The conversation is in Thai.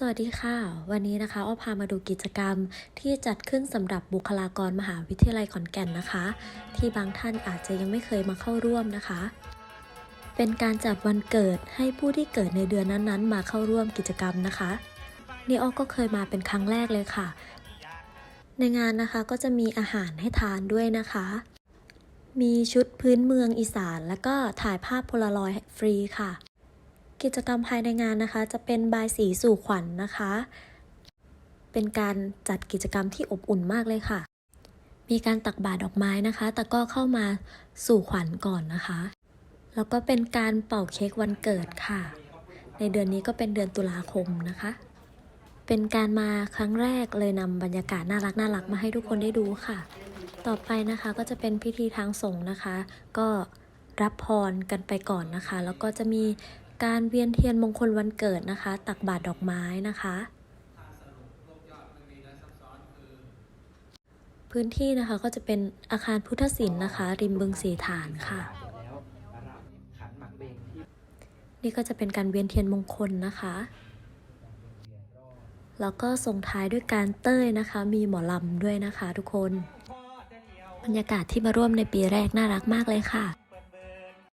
สวัสดีค่ะ วันนี้นะคะอ้อพามาดูกิจกรรมที่จัดขึ้นสำหรับบุคลากรมหาวิทยาลัยขอนแก่นนะคะ ที่บางท่านอาจจะยังไม่เคยมาเข้าร่วมนะคะ เป็นการจัดวันเกิดให้ผู้ที่เกิดในเดือนนั้นๆ มาเข้าร่วมกิจกรรมนะคะนี่อ้อก็เคยมาเป็นครั้งแรกเลยค่ะ ในงานนะคะก็จะมีอาหารให้ทานด้วยนะคะ มีชุดพื้นเมืองอีสาน แล้วก็ถ่ายภาพโพลารอยด์ฟรีค่ะ กิจกรรมภายในงานนะคะ จะเป็นบายสีสู่ขวัญนนะคะ เป็นการจัดกิจกรรมที่อบอุ่นมากเลยค่ะ มีการตักบาตรดอกไม้นะคะ แต่ก็เข้ามาสู่ขวัญก่อนนะคะ แล้วก็เป็นการเป่าเค้กวันเกิดค่ะ ในเดือนนี้ก็เป็นเดือนตุลาคมนะคะ เป็นการมาครั้งแรกเลยนำบรรยากาศน่ารักน่ารักมาให้ทุกคนได้ดูค่ะ ต่อไปนะคะก็จะเป็นพิธีทางสงฆ์นะคะ ก็รับพรกันไปก่อนนะคะ แล้วก็จะมี การเวียนเทียนมงคลวันเกิดนะคะ ตักบาตรดอกไม้นะคะ พื้นที่นะคะก็จะเป็นอาคารพุทธศิลป์นะคะ ริมบึงสีฐานค่ะ นี่ก็จะเป็นการเวียนเทียนมงคลนะคะ แล้วก็ส่งท้ายด้วยการเต้ยนะคะ มีหมอลำด้วยนะคะ ทุกคน บรรยากาศที่มาร่วมในปีแรกน่ารักมากเลยค่ะ